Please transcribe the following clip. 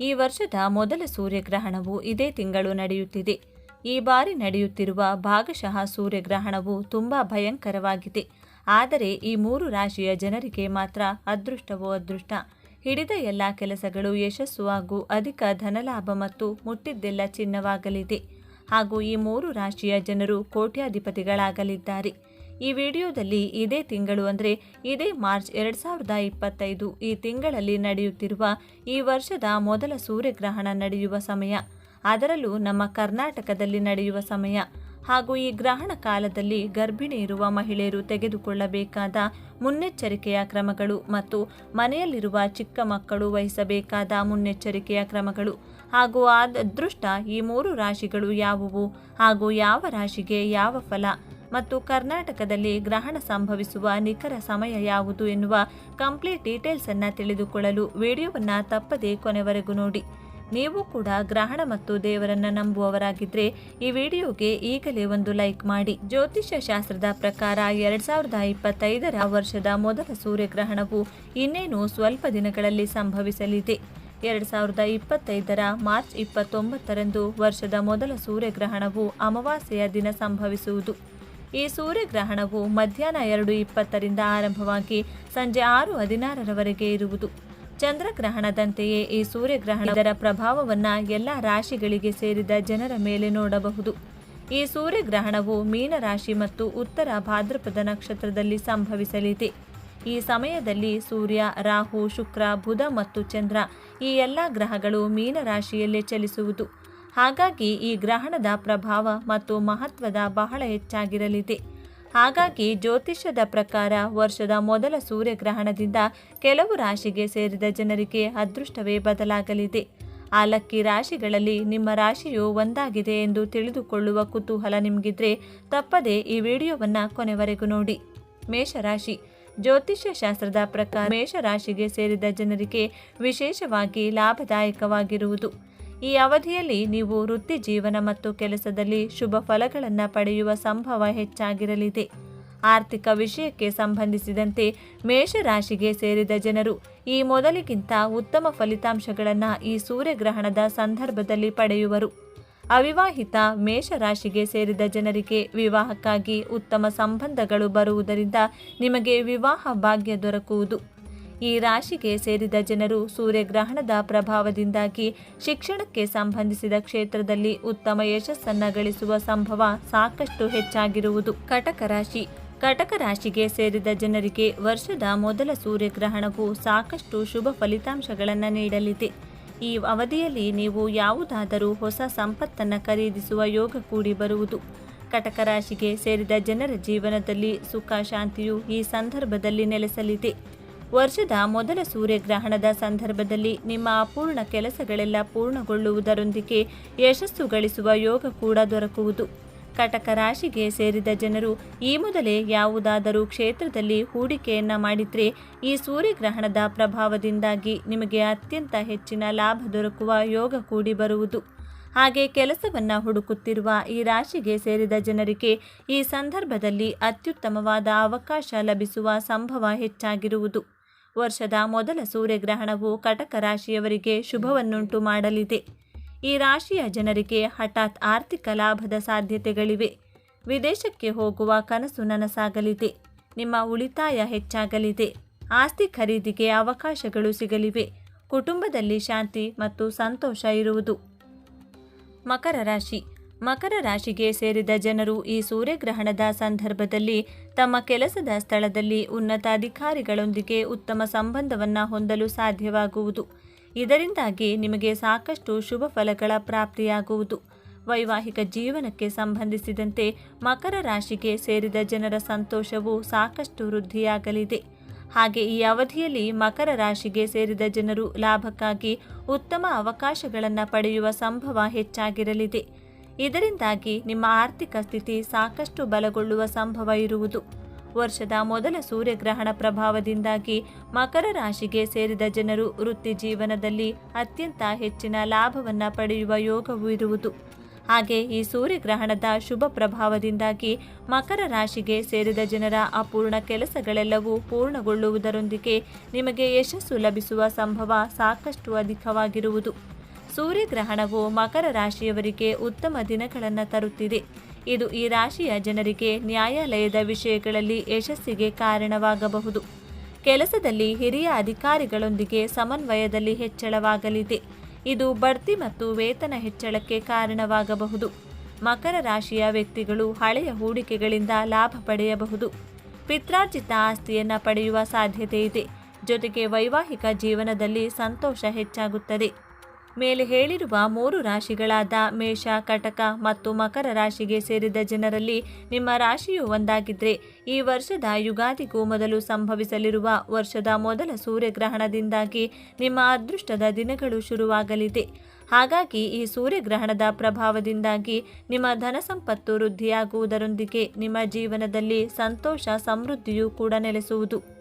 ಈ ವರ್ಷದ ಮೊದಲ ಸೂರ್ಯಗ್ರಹಣವು ಇದೇ ತಿಂಗಳು ನಡೆಯುತ್ತಿದೆ. ಈ ಬಾರಿ ನಡೆಯುತ್ತಿರುವ ಭಾಗಶಃ ಸೂರ್ಯಗ್ರಹಣವು ತುಂಬಾ ಭಯಂಕರವಾಗಿದೆ. ಆದರೆ ಈ ಮೂರು ರಾಶಿಯ ಜನರಿಗೆ ಮಾತ್ರ ಅದೃಷ್ಟವೋ ಅದೃಷ್ಟ. ಹಿಡಿದ ಎಲ್ಲ ಕೆಲಸಗಳು ಯಶಸ್ಸು ಹಾಗೂ ಅಧಿಕ ಧನಲಾಭ ಮತ್ತು ಮುಟ್ಟಿದ್ದೆಲ್ಲ ಚಿನ್ನವಾಗಲಿದೆ. ಹಾಗೂ ಈ ಮೂರು ರಾಶಿಯ ಜನರು ಕೋಟ್ಯಾಧಿಪತಿಗಳಾಗಲಿದ್ದಾರೆ. ಈ ವಿಡಿಯೋದಲ್ಲಿ ಇದೇ ತಿಂಗಳು ಅಂದರೆ ಇದೇ ಮಾರ್ಚ್ ಎರಡು ಸಾವಿರದ ಇಪ್ಪತ್ತೈದು ಈ ತಿಂಗಳಲ್ಲಿ ನಡೆಯುತ್ತಿರುವ ಈ ವರ್ಷದ ಮೊದಲ ಸೂರ್ಯಗ್ರಹಣ ನಡೆಯುವ ಸಮಯ. ಅದರಲ್ಲೂ ನಮ್ಮ ಕರ್ನಾಟಕದಲ್ಲಿ ನಡೆಯುವ ಸಮಯ. ಹಾಗೂ ಈ ಗ್ರಹಣ ಕಾಲದಲ್ಲಿ ಗರ್ಭಿಣಿ ಇರುವ ಮಹಿಳೆಯರು ತೆಗೆದುಕೊಳ್ಳಬೇಕಾದ ಮುನ್ನೆಚ್ಚರಿಕೆಯ ಕ್ರಮಗಳು ಮತ್ತು ಮನೆಯಲ್ಲಿರುವ ಚಿಕ್ಕ ಮಕ್ಕಳು ವಹಿಸಬೇಕಾದ ಮುನ್ನೆಚ್ಚರಿಕೆಯ ಕ್ರಮಗಳು. ಹಾಗೂ ಅದೃಷ್ಟ ಈ ಮೂರು ರಾಶಿಗಳು ಯಾವುವು? ಹಾಗೂ ಯಾವ ರಾಶಿಗೆ ಯಾವ ಫಲ? ಮತ್ತು ಕರ್ನಾಟಕದಲ್ಲಿ ಗ್ರಹಣ ಸಂಭವಿಸುವ ನಿಖರ ಸಮಯ ಯಾವುದು ಎನ್ನುವ ಕಂಪ್ಲೀಟ್ ಡೀಟೇಲ್ಸ್ ಅನ್ನು ತಿಳಿದುಕೊಳ್ಳಲು ವಿಡಿಯೋವನ್ನು ತಪ್ಪದೇ ಕೊನೆವರೆಗೂ ನೋಡಿ. ನೀವು ಕೂಡ ಗ್ರಹಣ ಮತ್ತು ದೇವರನ್ನ ನಂಬುವವರಾಗಿದ್ರೆ ಈ ವಿಡಿಯೋಗೆ ಈಗಲೇ ಒಂದು ಲೈಕ್ ಮಾಡಿ. ಜ್ಯೋತಿಷ್ಯ ಶಾಸ್ತ್ರದ ಪ್ರಕಾರ ಎರಡ್ ಸಾವಿರದ ಇಪ್ಪತ್ತೈದರ ವರ್ಷದ ಮೊದಲ ಸೂರ್ಯಗ್ರಹಣವು ಇನ್ನೇನು ಸ್ವಲ್ಪ ದಿನಗಳಲ್ಲಿ ಸಂಭವಿಸಲಿದೆ. ಎರಡ್ ಸಾವಿರದ ಇಪ್ಪತ್ತೈದರ ಮಾರ್ಚ್ ಇಪ್ಪತ್ತೊಂಬತ್ತರಂದು ವರ್ಷದ ಮೊದಲ ಸೂರ್ಯಗ್ರಹಣವು ಅಮಾವಾಸ್ಯೆಯ ದಿನ ಸಂಭವಿಸುವುದು. ಈ ಸೂರ್ಯಗ್ರಹಣವು ಮಧ್ಯಾಹ್ನ ಎರಡು ಇಪ್ಪತ್ತರಿಂದ ಆರಂಭವಾಗಿ ಸಂಜೆ ಆರು ಹದಿನಾರರವರೆಗೆ ಇರುವುದು. ಚಂದ್ರಗ್ರಹಣದಂತೆಯೇ ಈ ಸೂರ್ಯಗ್ರಹಣ ಇದರ ಪ್ರಭಾವವನ್ನು ಎಲ್ಲ ರಾಶಿಗಳಿಗೆ ಸೇರಿದ ಜನರ ಮೇಲೆ ನೋಡಬಹುದು. ಈ ಸೂರ್ಯಗ್ರಹಣವು ಮೀನರಾಶಿ ಮತ್ತು ಉತ್ತರ ಭಾದ್ರಪದ ನಕ್ಷತ್ರದಲ್ಲಿ ಸಂಭವಿಸಲಿದೆ. ಈ ಸಮಯದಲ್ಲಿ ಸೂರ್ಯ, ರಾಹು, ಶುಕ್ರ, ಬುಧ ಮತ್ತು ಚಂದ್ರ ಈ ಎಲ್ಲ ಗ್ರಹಗಳು ಮೀನರಾಶಿಯಲ್ಲೇ ಚಲಿಸುವುದು. ಹಾಗಾಗಿ ಈ ಗ್ರಹಣದ ಪ್ರಭಾವ ಮತ್ತು ಮಹತ್ವದ ಬಹಳ ಹೆಚ್ಚಾಗಿರಲಿದೆ. ಹಾಗಾಗಿ ಜ್ಯೋತಿಷ್ಯದ ಪ್ರಕಾರ ವರ್ಷದ ಮೊದಲ ಸೂರ್ಯಗ್ರಹಣದಿಂದ ಕೆಲವು ರಾಶಿಗೆ ಸೇರಿದ ಜನರಿಗೆ ಅದೃಷ್ಟವೇ ಬದಲಾಗಲಿದೆ. ಆ ಲಕ್ಕಿ ರಾಶಿಗಳಲ್ಲಿ ನಿಮ್ಮ ರಾಶಿಯು ಒಂದಾಗಿದೆ ಎಂದು ತಿಳಿದುಕೊಳ್ಳುವ ಕುತೂಹಲ ನಿಮಗಿದ್ರೆ ತಪ್ಪದೆ ಈ ವಿಡಿಯೋವನ್ನು ಕೊನೆವರೆಗೂ ನೋಡಿ. ಮೇಷರಾಶಿ. ಜ್ಯೋತಿಷ್ಯ ಶಾಸ್ತ್ರದ ಪ್ರಕಾರ ಮೇಷರಾಶಿಗೆ ಸೇರಿದ ಜನರಿಗೆ ವಿಶೇಷವಾಗಿ ಲಾಭದಾಯಕವಾಗಿರುವುದು. ಈ ಅವಧಿಯಲ್ಲಿ ನೀವು ವೃತ್ತಿ ಜೀವನ ಮತ್ತು ಕೆಲಸದಲ್ಲಿ ಶುಭ ಫಲಗಳನ್ನು ಪಡೆಯುವ ಸಂಭವ ಹೆಚ್ಚಾಗಿರಲಿದೆ. ಆರ್ಥಿಕ ವಿಷಯಕ್ಕೆ ಸಂಬಂಧಿಸಿದಂತೆ ಮೇಷರಾಶಿಗೆ ಸೇರಿದ ಜನರು ಈ ಮೊದಲಿಗಿಂತ ಉತ್ತಮ ಫಲಿತಾಂಶಗಳನ್ನು ಈ ಸೂರ್ಯಗ್ರಹಣದ ಸಂದರ್ಭದಲ್ಲಿ ಪಡೆಯುವರು. ಅವಿವಾಹಿತ ಮೇಷರಾಶಿಗೆ ಸೇರಿದ ಜನರಿಗೆ ವಿವಾಹಕ್ಕಾಗಿ ಉತ್ತಮ ಸಂಬಂಧಗಳು ಬರುವುದರಿಂದ ನಿಮಗೆ ವಿವಾಹ ಭಾಗ್ಯ ದೊರಕುವುದು. ಈ ರಾಶಿಗೆ ಸೇರಿದ ಜನರು ಸೂರ್ಯಗ್ರಹಣದ ಪ್ರಭಾವದಿಂದಾಗಿ ಶಿಕ್ಷಣಕ್ಕೆ ಸಂಬಂಧಿಸಿದ ಕ್ಷೇತ್ರದಲ್ಲಿ ಉತ್ತಮ ಯಶಸ್ಸನ್ನು ಗಳಿಸುವ ಸಂಭವ ಸಾಕಷ್ಟು ಹೆಚ್ಚಾಗಿರುವುದು. ಕಟಕ ರಾಶಿ. ಕಟಕ ರಾಶಿಗೆ ಸೇರಿದ ಜನರಿಗೆ ವರ್ಷದ ಮೊದಲ ಸೂರ್ಯಗ್ರಹಣವು ಸಾಕಷ್ಟು ಶುಭ ಫಲಿತಾಂಶಗಳನ್ನು ನೀಡಲಿದೆ. ಈ ಅವಧಿಯಲ್ಲಿ ನೀವು ಯಾವುದಾದರೂ ಹೊಸ ಸಂಪತ್ತನ್ನು ಖರೀದಿಸುವ ಯೋಗ ಕೂಡಿ ಬರುವುದು. ಕಟಕ ರಾಶಿಗೆ ಸೇರಿದ ಜನರ ಜೀವನದಲ್ಲಿ ಸುಖ, ಶಾಂತಿಯು ಈ ಸಂದರ್ಭದಲ್ಲಿ ನೆಲೆಸಲಿದೆ. ವರ್ಷದ ಮೊದಲ ಸೂರ್ಯಗ್ರಹಣದ ಸಂದರ್ಭದಲ್ಲಿ ನಿಮ್ಮ ಅಪೂರ್ಣ ಕೆಲಸಗಳೆಲ್ಲ ಪೂರ್ಣಗೊಳ್ಳುವುದರೊಂದಿಗೆ ಯಶಸ್ಸು ಗಳಿಸುವ ಯೋಗ ಕೂಡ ದೊರಕುವುದು. ಕಟಕ ರಾಶಿಗೆ ಸೇರಿದ ಜನರು ಈ ಮೊದಲೇ ಯಾವುದಾದರೂ ಕ್ಷೇತ್ರದಲ್ಲಿ ಹೂಡಿಕೆಯನ್ನ ಮಾಡಿದರೆ ಈ ಸೂರ್ಯಗ್ರಹಣದ ಪ್ರಭಾವದಿಂದಾಗಿ ನಿಮಗೆ ಅತ್ಯಂತ ಹೆಚ್ಚಿನ ಲಾಭ ದೊರಕುವ ಯೋಗ ಕೂಡಿ ಬರುವುದು. ಹಾಗೆ ಕೆಲಸವನ್ನ ಹುಡುಕುತ್ತಿರುವ ಈ ರಾಶಿಗೆ ಸೇರಿದ ಜನರಿಗೆ ಈ ಸಂದರ್ಭದಲ್ಲಿ ಅತ್ಯುತ್ತಮವಾದ ಅವಕಾಶ ಲಭಿಸುವ ಸಂಭವ ಹೆಚ್ಚಾಗಿರುವುದು. ವರ್ಷದ ಮೊದಲ ಸೂರ್ಯಗ್ರಹಣವು ಕಟಕ ರಾಶಿಯವರಿಗೆ ಶುಭವನ್ನುಂಟು ಮಾಡಲಿದೆ. ಈ ರಾಶಿಯ ಜನರಿಗೆ ಹಠಾತ್ ಆರ್ಥಿಕ ಲಾಭದ ಸಾಧ್ಯತೆಗಳಿವೆ. ವಿದೇಶಕ್ಕೆ ಹೋಗುವ ಕನಸು ನನಸಾಗಲಿದೆ. ನಿಮ್ಮ ಉಳಿತಾಯ ಹೆಚ್ಚಾಗಲಿದೆ. ಆಸ್ತಿ ಖರೀದಿಗೆ ಅವಕಾಶಗಳು ಸಿಗಲಿವೆ. ಕುಟುಂಬದಲ್ಲಿ ಶಾಂತಿ ಮತ್ತು ಸಂತೋಷ ಇರುವುದು. ಮಕರ ರಾಶಿ. ಮಕರ ರಾಶಿಗೆ ಸೇರಿದ ಜನರು ಈ ಸೂರ್ಯಗ್ರಹಣದ ಸಂದರ್ಭದಲ್ಲಿ ತಮ್ಮ ಕೆಲಸದ ಸ್ಥಳದಲ್ಲಿ ಉನ್ನತ ಅಧಿಕಾರಿಗಳೊಂದಿಗೆ ಉತ್ತಮ ಸಂಬಂಧವನ್ನು ಹೊಂದಲು ಸಾಧ್ಯವಾಗುವುದು. ಇದರಿಂದಾಗಿ ನಿಮಗೆ ಸಾಕಷ್ಟು ಶುಭ ಫಲಗಳ ಪ್ರಾಪ್ತಿಯಾಗುವುದು. ವೈವಾಹಿಕ ಜೀವನಕ್ಕೆ ಸಂಬಂಧಿಸಿದಂತೆ ಮಕರ ರಾಶಿಗೆ ಸೇರಿದ ಜನರ ಸಂತೋಷವು ಸಾಕಷ್ಟು ವೃದ್ಧಿಯಾಗಲಿದೆ. ಹಾಗೆ ಈ ಅವಧಿಯಲ್ಲಿ ಮಕರ ರಾಶಿಗೆ ಸೇರಿದ ಜನರು ಲಾಭಕ್ಕಾಗಿ ಉತ್ತಮ ಅವಕಾಶಗಳನ್ನು ಪಡೆಯುವ ಸಂಭವ ಹೆಚ್ಚಾಗಿರಲಿದೆ. ಇದರಿಂದಾಗಿ ನಿಮ್ಮ ಆರ್ಥಿಕ ಸ್ಥಿತಿ ಸಾಕಷ್ಟು ಬಲಗೊಳ್ಳುವ ಸಂಭವ ಇರುವುದು. ವರ್ಷದ ಮೊದಲ ಸೂರ್ಯಗ್ರಹಣ ಪ್ರಭಾವದಿಂದಾಗಿ ಮಕರ ರಾಶಿಗೆ ಸೇರಿದ ಜನರು ವೃತ್ತಿ ಜೀವನದಲ್ಲಿ ಅತ್ಯಂತ ಹೆಚ್ಚಿನ ಲಾಭವನ್ನು ಪಡೆಯುವ ಯೋಗವೂ ಇರುವುದು. ಹಾಗೆ ಈ ಸೂರ್ಯಗ್ರಹಣದ ಶುಭ ಪ್ರಭಾವದಿಂದಾಗಿ ಮಕರ ರಾಶಿಗೆ ಸೇರಿದ ಜನರ ಅಪೂರ್ಣ ಕೆಲಸಗಳೆಲ್ಲವೂ ಪೂರ್ಣಗೊಳ್ಳುವುದರೊಂದಿಗೆ ನಿಮಗೆ ಯಶಸ್ಸು ಲಭಿಸುವ ಸಂಭವ ಸಾಕಷ್ಟು ಅಧಿಕವಾಗಿರುವುದು. ಸೂರ್ಯಗ್ರಹಣವು ಮಕರ ರಾಶಿಯವರಿಗೆ ಉತ್ತಮ ದಿನಗಳನ್ನು ತರುತ್ತಿದೆ. ಇದು ಈ ರಾಶಿಯ ಜನರಿಗೆ ನ್ಯಾಯಾಲಯದ ವಿಷಯಗಳಲ್ಲಿ ಯಶಸ್ಸಿಗೆ ಕಾರಣವಾಗಬಹುದು. ಕೆಲಸದಲ್ಲಿ ಹಿರಿಯ ಅಧಿಕಾರಿಗಳೊಂದಿಗೆ ಸಮನ್ವಯದಲ್ಲಿ ಹೆಚ್ಚಳವಾಗಲಿದೆ. ಇದು ಬಡ್ತಿ ಮತ್ತು ವೇತನ ಹೆಚ್ಚಳಕ್ಕೆ ಕಾರಣವಾಗಬಹುದು. ಮಕರ ರಾಶಿಯ ವ್ಯಕ್ತಿಗಳು ಹಳೆಯ ಹೂಡಿಕೆಗಳಿಂದ ಲಾಭ ಪಡೆಯಬಹುದು. ಪಿತ್ರಾರ್ಜಿತ ಆಸ್ತಿಯನ್ನು ಪಡೆಯುವ ಸಾಧ್ಯತೆ ಇದೆ. ಜೊತೆಗೆ ವೈವಾಹಿಕ ಜೀವನದಲ್ಲಿ ಸಂತೋಷ ಹೆಚ್ಚಾಗುತ್ತದೆ. ಮೇಲೆ ಹೇಳಿರುವ ಮೂರು ರಾಶಿಗಳಾದ ಮೇಷ, ಕಟಕ ಮತ್ತು ಮಕರ ರಾಶಿಗೆ ಸೇರಿದ ಜನರಲ್ಲಿ ನಿಮ್ಮ ರಾಶಿಯು ಒಂದಾಗಿದ್ದರೆ ಈ ವರ್ಷದ ಯುಗಾದಿಗೂ ಮೊದಲು ಸಂಭವಿಸಲಿರುವ ವರ್ಷದ ಮೊದಲ ಸೂರ್ಯಗ್ರಹಣದಿಂದಾಗಿ ನಿಮ್ಮ ಅದೃಷ್ಟದ ದಿನಗಳು ಶುರುವಾಗಲಿದೆ. ಹಾಗಾಗಿ ಈ ಸೂರ್ಯಗ್ರಹಣದ ಪ್ರಭಾವದಿಂದಾಗಿ ನಿಮ್ಮ ಧನ ಸಂಪತ್ತು ವೃದ್ಧಿಯಾಗುವುದರೊಂದಿಗೆ ನಿಮ್ಮ ಜೀವನದಲ್ಲಿ ಸಂತೋಷ, ಸಮೃದ್ಧಿಯೂ ಕೂಡ ನೆಲೆಸುವುದು.